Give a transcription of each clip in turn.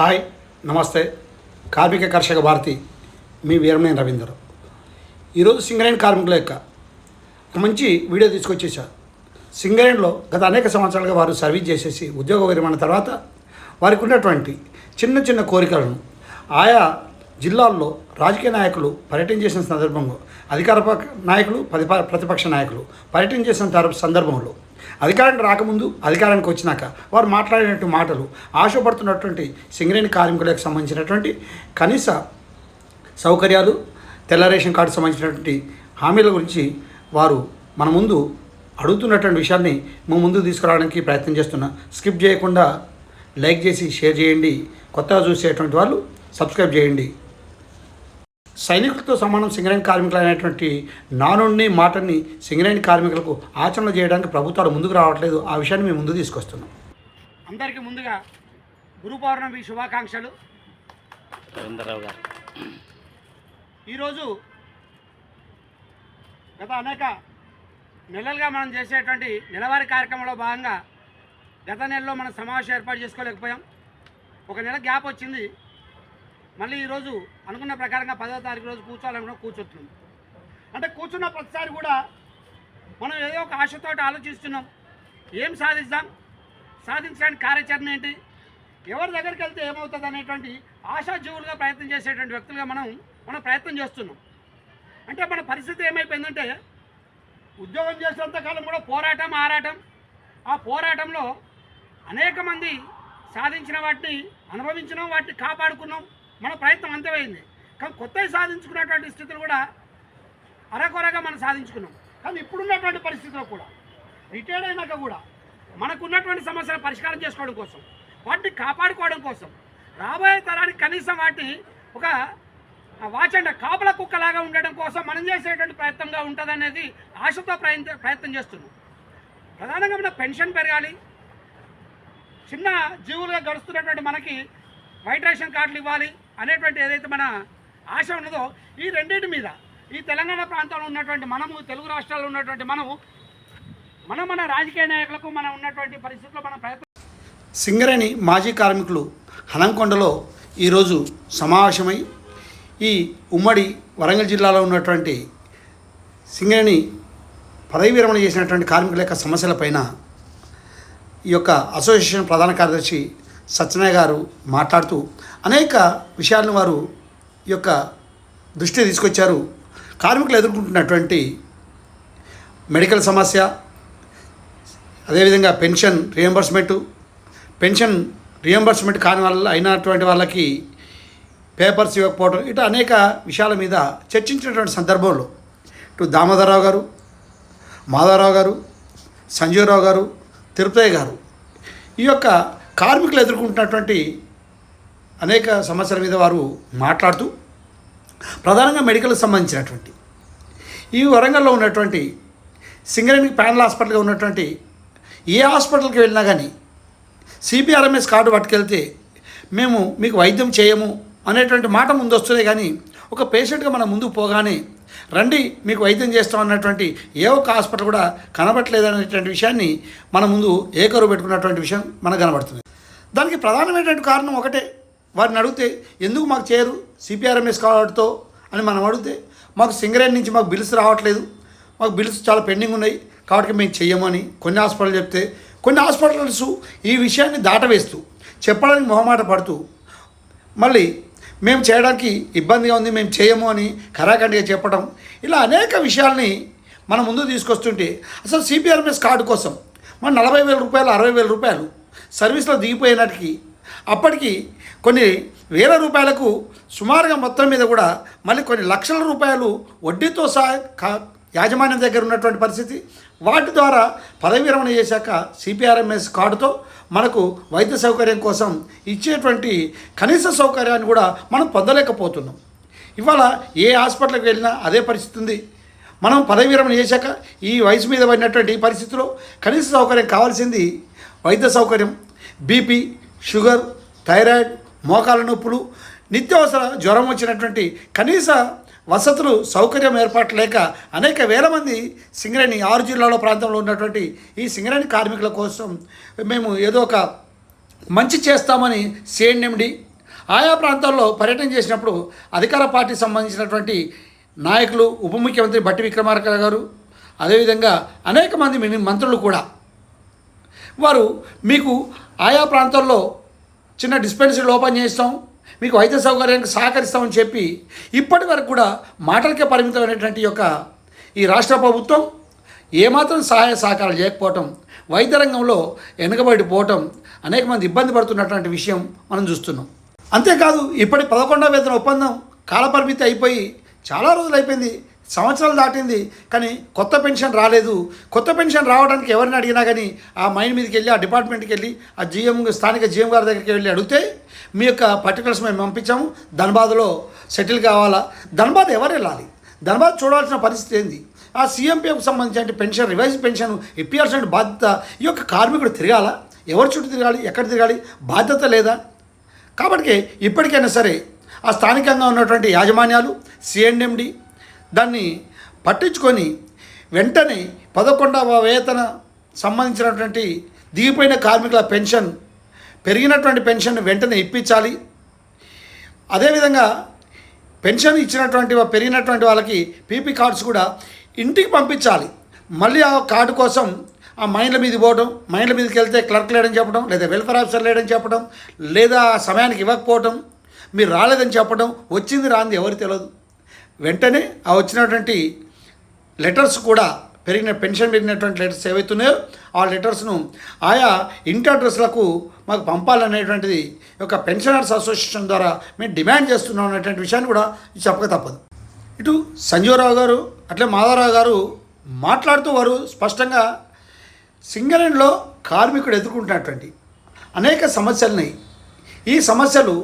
Hi నమస్తే. కార్మిక కర్షక భారతి మీ వీరమణి రవీందర్. ఈరోజు సింగరేణి కార్మికుల యొక్క మంచి వీడియో తీసుకొచ్చేసా. సింగరేణిలో గత అనేక సంవత్సరాలుగా వారు సర్వీస్ చేసేసి ఉద్యోగ విరమణ తర్వాత వారికి ఉన్నటువంటి చిన్న చిన్న కోరికలను ఆయా జిల్లాల్లో రాజకీయ నాయకులు పర్యటన చేసిన సందర్భంలో అధికార నాయకులు ప్రతిపక్ష నాయకులు పర్యటన చేసిన సందర్భంలో అధికారానికి రాకముందు అధికారానికి వచ్చినాక వారు మాట్లాడినట్టు మాటలు ఆశపడుతున్నటువంటి సింగరేణి కార్మికులకు సంబంధించినటువంటి కనీస సౌకర్యాలు తెల్ల రేషన్ కార్డు సంబంధించినటువంటి హామీల గురించి వారు మన ముందు అడుగుతున్నటువంటి విషయాన్ని మా ముందు తీసుకురావడానికి ప్రయత్నం చేస్తున్నా. స్కిప్ చేయకుండా లైక్ చేసి షేర్ చేయండి. కొత్తగా చూసేటువంటి వాళ్ళు సబ్స్క్రైబ్ చేయండి. సైనికులతో సమానం సింగరేణి కార్మికులు అనేటువంటి నానుడిని మాటని సింగరేణి కార్మికులకు ఆచరణ చేయడానికి ప్రభుత్వాలు ముందుకు రావట్లేదు. ఆ విషయాన్ని మేము ముందు తీసుకొస్తున్నాం. అందరికీ ముందుగా గురు పౌర్ణమి శుభాకాంక్షలు. ఈరోజు గత అనేక నెలలుగా మనం చేసేటువంటి నెలవారీ కార్యక్రమంలో భాగంగా గత నెలలో మనం సమావేశం ఏర్పాటు చేసుకోలేకపోయాం. ఒక నెల గ్యాప్ వచ్చింది. మళ్ళీ ఈరోజు అనుకున్న ప్రకారంగా పదో తారీఖు రోజు కూర్చోవాలనుకున్న కూర్చుంటున్నాం అంటే కూర్చున్న ప్రతిసారి కూడా మనం ఏదో ఒక ఆశతో ఆలోచిస్తున్నాం. ఏం సాధిస్తాం సాధించడానికి కార్యాచరణ ఏంటి? ఎవరి దగ్గరికి వెళ్తే ఏమవుతుంది అనేటువంటి ఆశాజీవులుగా ప్రయత్నం చేసేటువంటి వ్యక్తులుగా మనం మనం ప్రయత్నం చేస్తున్నాం. అంటే మన పరిస్థితి ఏమైపోయిందంటే ఉద్యోగం చేసినంత కాలం కూడా పోరాటం ఆరాటం. ఆ పోరాటంలో అనేక మంది సాధించిన వాటిని అనుభవించినాం వాటిని కాపాడుకున్నాం. మన ప్రయత్నం అంతమైంది. కానీ కొత్తవి సాధించుకున్నటువంటి స్థితులు కూడా అరకొరగా మనం సాధించుకున్నాం. కానీ ఇప్పుడున్నటువంటి పరిస్థితుల్లో కూడా రిటైర్డ్ అయినాక కూడా మనకున్నటువంటి సమస్యలు పరిష్కారం చేసుకోవడం కోసం వాటిని కాపాడుకోవడం కోసం రాబోయే తరానికి కనీసం వాటిని ఒక వాచండ కాపల కుక్కలాగా ఉండడం కోసం మనం చేసేటువంటి ప్రయత్నంగా ఉంటుందనేది ఆశతో ప్రయత్న ప్రయత్నం చేస్తున్నాం. ప్రధానంగా మన పెన్షన్ పెరగాలి. చిన్న జీవులుగా గడుస్తున్నటువంటి మనకి వైట్ రేషన్ కార్డులు ఇవ్వాలి. అనేటువంటి ఏదైతే మన ఆశ ఉన్నదో ఈ రెండింటి మీద ఈ తెలంగాణ ప్రాంతంలో ఉన్నటువంటి మనము తెలుగు రాష్ట్రాల్లో ఉన్నటువంటి మనము మనం మన రాజకీయ నాయకులకు మనం ఉన్నటువంటి పరిస్థితుల్లో మన ప్రయత్నం సింగరేణి మాజీ కార్మికులు హనంకొండలో ఈరోజు సమావేశమై ఈ ఉమ్మడి వరంగల్ జిల్లాలో ఉన్నటువంటి సింగరేణి పదవి విరమణ చేసినటువంటి కార్మికుల యొక్క సమస్యలపైన ఈ యొక్క అసోసియేషన్ ప్రధాన కార్యదర్శి సత్యనయ్య గారు మాట్లాడుతూ అనేక విషయాలను వారు ఈ యొక్క దృష్టి తీసుకొచ్చారు. కార్మికులు ఎదుర్కొంటున్నటువంటి మెడికల్ సమస్య అదేవిధంగా పెన్షన్ రియంబర్స్మెంటు పెన్షన్ రియంబర్స్మెంట్ కాని వాళ్ళ అయినటువంటి వాళ్ళకి పేపర్స్ ఇవ్వకపోవడం ఇటు అనేక విషయాల మీద చర్చించినటువంటి సందర్భంలో ఇటు దామోదరరావు గారు మాధవరావు గారు సంజీవరావు గారు తిరుపతి గారు ఈ యొక్క కార్మికులు ఎదుర్కొంటున్నటువంటి అనేక సమస్యల మీద వారు మాట్లాడుతూ ప్రధానంగా మెడికల్కి సంబంధించినటువంటి ఈ వరంగల్లో ఉన్నటువంటి సింగరేణి ప్యానల్ హాస్పిటల్గా ఉన్నటువంటి ఏ హాస్పిటల్కి వెళ్ళినా కానీ సిపిఆర్ఎంఎస్ కార్డు పట్టుకెళ్తే మేము మీకు వైద్యం చేయము అనేటువంటి మాట ముందు వస్తుంది కానీ ఒక పేషెంట్గా మనం ముందుకు పోగానే రండి మీకు వైద్యం చేస్తాం అన్నటువంటి ఏ ఒక్క హాస్పిటల్ కూడా కనబడట్లేదు అనేటువంటి విషయాన్ని మన ముందు ఏకరువు పెట్టుకున్నటువంటి విషయం మనకు కనబడుతుంది. దానికి ప్రధానమైనటువంటి కారణం ఒకటే. వారిని అడిగితే ఎందుకు మాకు చేయరు? సిపిఆర్ఎంఎస్ కార్డుతో అని మనం అడిగితే మాకు సింగరేణి నుంచి మాకు బిల్స్ రావట్లేదు. మాకు బిల్స్ చాలా పెండింగ్ ఉన్నాయి. కాబట్టి మేము చెయ్యమని కొన్ని హాస్పిటల్ చెప్తే కొన్ని హాస్పిటల్స్ ఈ విషయాన్ని దాటవేస్తూ చెప్పడానికి మొహమాట పడుతూ మళ్ళీ మేము చేయడానికి ఇబ్బందిగా ఉంది మేము చేయము అని ఖరాఖండిగా చెప్పడం ఇలా అనేక విషయాల్ని మన ముందు తీసుకొస్తుంటే అసలు సిపిఆర్ఎంఎస్ కార్డు కోసం మన నలభై వేల రూపాయలు అరవై వేల రూపాయలు సర్వీస్లో దిగిపోయినటికి అప్పటికి కొన్ని వేల రూపాయలకు సుమారుగా మొత్తం మీద కూడా మళ్ళీ కొన్ని లక్షల రూపాయలు వడ్డీతో సహా కా- యాజమాన్యం దగ్గర ఉన్నటువంటి పరిస్థితి. వాటి ద్వారా పదవి విరమణ చేశాక సిపిఆర్ఎంఎస్ కార్డుతో మనకు వైద్య సౌకర్యం కోసం ఇచ్చేటువంటి కనీస సౌకర్యాన్ని కూడా మనం పొందలేకపోతున్నాం. ఇవాళ ఏ హాస్పిటల్కి వెళ్ళినా అదే పరిస్థితి ఉంది. మనం పదవి విరమణ చేశాక ఈ వయసు మీద పడినటువంటి ఈ పరిస్థితిలో కనీస సౌకర్యం కావాల్సింది వైద్య సౌకర్యం బీపీ షుగర్ థైరాయిడ్ మోకాల నొప్పులు నిత్యావసర జ్వరం వచ్చినటువంటి కనీస వసతులు సౌకర్యం ఏర్పాటు లేక అనేక వేల మంది సింగరేణి ఆరు జిల్లాల ప్రాంతంలో ఉన్నటువంటి ఈ సింగరేణి కార్మికుల కోసం మేము ఏదో ఒక మంచి చేస్తామని సిఎన్ఎండి ఆయా ప్రాంతాల్లో పర్యటన చేసినప్పుడు అధికార పార్టీ సంబంధించినటువంటి నాయకులు ఉప ముఖ్యమంత్రి బట్టి విక్రమార్క గారు అదేవిధంగా అనేక మంది మంత్రులు కూడా. వారు మీకు ఆయా ప్రాంతాల్లో చిన్న డిస్పెన్సరీ ఓపెన్ చేస్తాం. మీకు వైద్య సౌకర్యానికి సహకరిస్తామని చెప్పి ఇప్పటి వరకు కూడా మాటలకే పరిమితమైనటువంటి యొక్క ఈ రాష్ట్ర ప్రభుత్వం ఏమాత్రం సహాయ సహకారాలు చేయకపోవటం వైద్య రంగంలో వెనుకబడిపోవటం అనేక మంది ఇబ్బంది పడుతున్నటువంటి విషయం మనం చూస్తున్నాం. అంతేకాదు ఇప్పటి పదకొండవ వేతన ఒప్పందం కాలపరిమితి అయిపోయి చాలా రోజులు అయిపోయింది. సంవత్సరాలు దాటింది కానీ కొత్త పెన్షన్ రాలేదు. కొత్త పెన్షన్ రావడానికి ఎవరిని అడిగినా కానీ ఆ మైండ్ మీదకి వెళ్ళి ఆ డిపార్ట్మెంట్కి వెళ్ళి ఆ జిఎం స్థానిక జిఎం గారి దగ్గరికి వెళ్ళి అడిగితే మీ యొక్క పర్టికులర్స్ మేము పంపించాము. ధన్బాద్లో సెటిల్ కావాలా? ధన్బాద్ ఎవరు వెళ్ళాలి? ధన్బాద్ చూడాల్సిన పరిస్థితి ఏంది? ఆ సీఎంపీఎఫ్ సంబంధించిన పెన్షన్ రివైజ్ పెన్షన్ ఇప్పించాల్సిన బాధ్యత ఈ యొక్క కార్మికుడు తిరగాల? ఎవరి చుట్టూ తిరగాలి? ఎక్కడ తిరగాలి? బాధ్యత లేదా? కాబట్టి ఇప్పటికైనా సరే ఆ స్థానికంగా ఉన్నటువంటి యాజమాన్యాలు సిఎండ్ఎండి దాన్ని పట్టించుకొని వెంటనే పదకొండవ వేతన సంబంధించినటువంటి దిగిపోయిన కార్మికుల పెన్షన్ పెరిగినటువంటి పెన్షన్ వెంటనే ఇప్పించాలి. అదేవిధంగా పెన్షన్ ఇచ్చినటువంటి పెరిగినటువంటి వాళ్ళకి పీపీ కార్డ్స్ కూడా ఇంటికి పంపించాలి. మళ్ళీ ఆ కార్డు కోసం ఆ మైండ్ల మీద పోవడం మైండ్ల మీదకి వెళ్తే క్లర్క్ లేడని చెప్పడం లేదా వెల్ఫేర్ ఆఫీసర్ లేడని చెప్పడం లేదా సమయానికి ఇవ్వకపోవడం మీరు రాలేదని చెప్పడం వచ్చింది రాంది ఎవరు తెలియదు. వెంటనే ఆ వచ్చినటువంటి లెటర్స్ కూడా పెరిగిన పెన్షన్ పెరిగినటువంటి లెటర్స్ ఏవైతున్నాయో ఆ లెటర్స్ను ఆయా ఇంటి అడ్రస్లకు మాకు పంపాలనేటువంటిది ఈ యొక్క పెన్షనర్స్ అసోసియేషన్ ద్వారా మేము డిమాండ్ చేస్తున్నాం అనేటువంటి విషయాన్ని కూడా చెప్పక తప్పదు. ఇటు సంజీవరావు గారు అట్లే మాధవరావు గారు మాట్లాడుతూ వారు స్పష్టంగా సింగరేణిలో కార్మికుడు ఎదుర్కొంటున్నటువంటి అనేక సమస్యలున్నాయి. ఈ సమస్యలు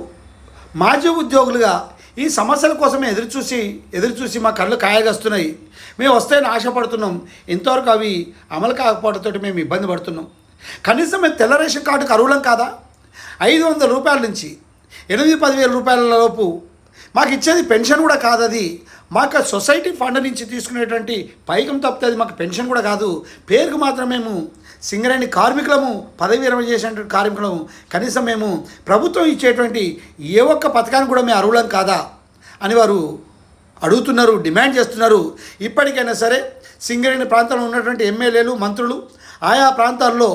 మాజీ ఉద్యోగులుగా ఈ సమస్యల కోసమే ఎదురుచూసి ఎదురుచూసి మా కళ్ళు కాయగస్తున్నాయి. మేము వస్తాయని ఆశపడుతున్నాం ఇంతవరకు అవి అమలు కాకపోవడంతో మేము ఇబ్బంది పడుతున్నాం. కనీసం మేము తెల్ల రేషన్ కార్డుకు అర్హులం కాదా? ఐదు వందల రూపాయల నుంచి ఎనిమిది పదివేల రూపాయల లోపు మాకు ఇచ్చేది పెన్షన్ కూడా కాదు అది మాకు సొసైటీ ఫండ్ నుంచి తీసుకునేటువంటి పైకం తప్పితే అది మాకు పెన్షన్ కూడా కాదు. పేరుకు మాత్రం మేము సింగరేణి కార్మికులము పదవి విరమణ చేసినటువంటి కార్మికులము కనీసం మేము ప్రభుత్వం ఇచ్చేటువంటి ఏ ఒక్క పథకానికి కూడా మేము అర్హులం కాదా అని వారు అడుగుతున్నారు డిమాండ్ చేస్తున్నారు. ఇప్పటికైనా సరే సింగరేణి ప్రాంతంలో ఉన్నటువంటి ఎమ్మెల్యేలు మంత్రులు ఆయా ప్రాంతాల్లో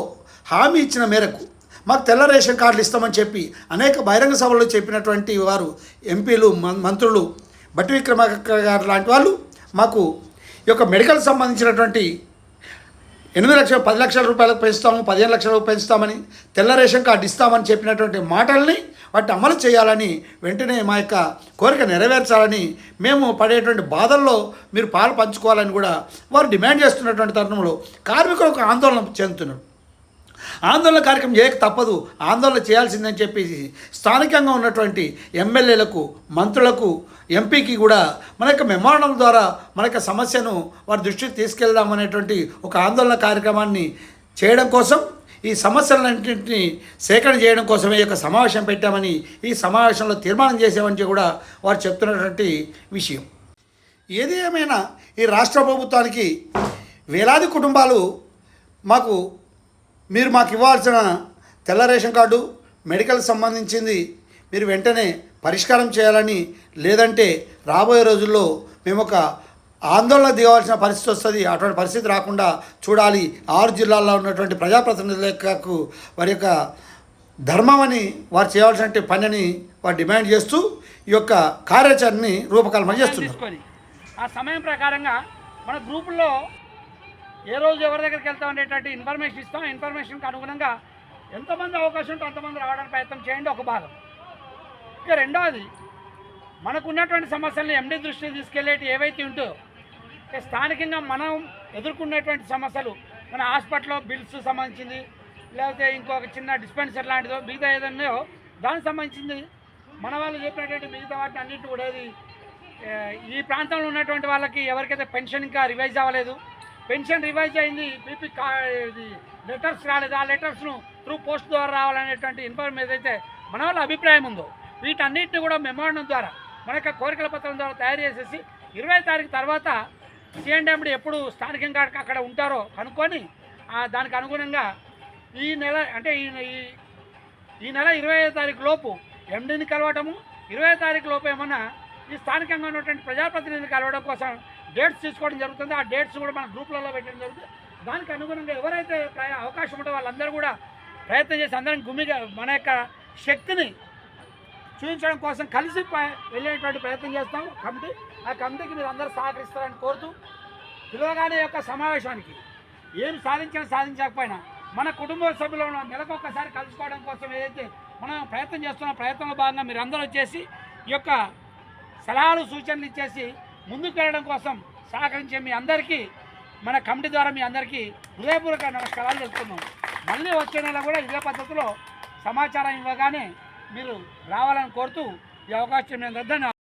హామీ ఇచ్చిన మేరకు మాకు తెల్ల రేషన్ కార్డులు ఇస్తామని చెప్పి అనేక బహిరంగ సభల్లో చెప్పినటువంటి వారు ఎంపీలు మంత్రులు బట్టి విక్రమార్క గారు లాంటి వాళ్ళు మాకు ఈ యొక్క మెడికల్ సంబంధించినటువంటి ఎనిమిది లక్షలు పది లక్షల రూపాయలకు పెంచుతాము పదిహేను లక్షలకు పెంచుతామని తెల్ల రేషన్ కార్డు ఇస్తామని చెప్పినటువంటి మాటల్ని వాటిని అమలు చేయాలని వెంటనే మా యొక్క కోరిక నెరవేర్చాలని మేము పడేటువంటి బాధల్లో మీరు పాలు పంచుకోవాలని కూడా వారు డిమాండ్ చేస్తున్నటువంటి తరుణంలో కార్మికులకు ఆందోళన చెందుతున్నారు. ఆందోళన కార్యక్రమం చేయక తప్పదు. ఆందోళన చేయాల్సిందని చెప్పేసి స్థానికంగా ఉన్నటువంటి ఎమ్మెల్యేలకు మంత్రులకు ఎంపీకి కూడా మన యొక్క మెమోరణం ద్వారా మన యొక్క సమస్యను వారి దృష్టికి తీసుకెళ్దాం అనేటువంటి ఒక ఆందోళన కార్యక్రమాన్ని చేయడం కోసం ఈ సమస్యలన్నింటినీ సేకరణ చేయడం కోసమే ఈ యొక్క సమావేశం పెట్టామని ఈ సమావేశంలో తీర్మానం చేసామని కూడా వారు చెప్తున్నటువంటి విషయం. ఏది ఏమైనా ఈ రాష్ట్ర ప్రభుత్వానికి వేలాది కుటుంబాలు మాకు మీరు మాకు ఇవ్వాల్సిన తెల్ల రేషన్ కార్డు మెడికల్ సంబంధించింది మీరు వెంటనే పరిష్కారం చేయాలని లేదంటే రాబోయే రోజుల్లో మేము ఒక ఆందోళన దిగవలసిన పరిస్థితి వస్తుంది. అటువంటి పరిస్థితి రాకుండా చూడాలి. ఆరు జిల్లాల్లో ఉన్నటువంటి ప్రజాప్రతినిధులకు వారి యొక్క ధర్మం అని వారు చేయవలసిన పనిని వారు డిమాండ్ చేస్తూ ఈ యొక్క కార్యాచరణని రూపకల్పన చేస్తున్నారు. ఆ సమయం ప్రకారంగా మన గ్రూపుల్లో ఏ రోజు ఎవరి దగ్గరికి వెళ్తాం అనేటువంటి ఇన్ఫర్మేషన్ ఇస్తాం. ఇన్ఫర్మేషన్కి అనుగుణంగా ఎంతమంది అవకాశం ఉంటే అంతమంది రావడానికి ప్రయత్నం చేయండి ఒక భాగం. ఇక రెండవది మనకున్నటువంటి సమస్యలను ఎండి దృష్టికి తీసుకెళ్ళేటి ఏవైతే ఉంటో ఇక స్థానికంగా మనం ఎదుర్కొన్నటువంటి సమస్యలు మన హాస్పిటల్లో బిల్స్ సంబంధించింది లేకపోతే ఇంకొక చిన్న డిస్పెన్సర్ లాంటిదో మిగతా ఏదన్నాయో దానికి సంబంధించింది మన వాళ్ళు చెప్పినటువంటి మిగతా వాటిని అన్నింటి కూడా ఈ ప్రాంతంలో ఉన్నటువంటి వాళ్ళకి ఎవరికైతే పెన్షన్ ఇంకా రివైజ్ అవ్వలేదు పెన్షన్ రివైజ్ అయింది పీపీ కా ఇది లెటర్స్ రాలేదు. ఆ లెటర్స్ను త్రూ పోస్ట్ ద్వారా రావాలనేటువంటి ఇన్ఫర్మేషన్ ఏదైతే మన వాళ్ళ అభిప్రాయం ఉందో వీటన్నిటిని కూడా మెమోరండం ద్వారా మన యొక్క కోరికల పత్రం ద్వారా తయారు చేసేసి ఇరవై తారీఖు తర్వాత సిఎండ్ఎండి ఎప్పుడు స్థానికంగా అక్కడ ఉంటారో కనుక్కొని దానికి అనుగుణంగా ఈ నెల అంటే ఈ ఈ- ఈ నెల ఇరవై ఐదో తారీఖు లోపు ఎండీని కలవటము ఇరవై తారీఖు లోపు ఏమన్నా ఈ స్థానికంగా ఉన్నటువంటి ప్రజాప్రతినిధిని కలవడం కోసం డేట్స్ తీసుకోవడం జరుగుతుంది. ఆ డేట్స్ కూడా మన గ్రూప్లలో పెట్టడం జరుగుతుంది. దానికి అనుగుణంగా ఎవరైతే అవకాశం ఉంటే వాళ్ళందరూ కూడా ప్రయత్నం చేసి అందరం గుమిగా మన యొక్క శక్తిని చూపించడం కోసం కలిసి వెళ్ళేటువంటి ప్రయత్నం చేస్తాం. కమిటీ ఆ కమిటీకి మీరు అందరూ సహకరిస్తారని కోరుతూ పిలవగానే యొక్క సమావేశానికి ఏం సాధించినా సాధించకపోయినా మన కుటుంబ సభ్యులను నెలకు ఒక్కసారి కలుసుకోవడం కోసం ఏదైతే మనం ప్రయత్నం చేస్తున్న ప్రయత్నంలో భాగంగా మీరు అందరూ వచ్చేసి ఈ యొక్క సలహాలు సూచనలు ఇచ్చేసి ముందుకు వెళ్ళడం కోసం సహకరించే మీ అందరికీ మన కమిటీ ద్వారా మీ అందరికీ హృదయపూర్వక నమస్కారాలు తెలుపుతున్నాం. మళ్ళీ వచ్చే నెల కూడా ఇదే పద్ధతిలో సమాచారం ఇవ్వగానే మీరు రావాలని కోరుతూ ఈ అవకాశం నేను ధన్యవాదాలు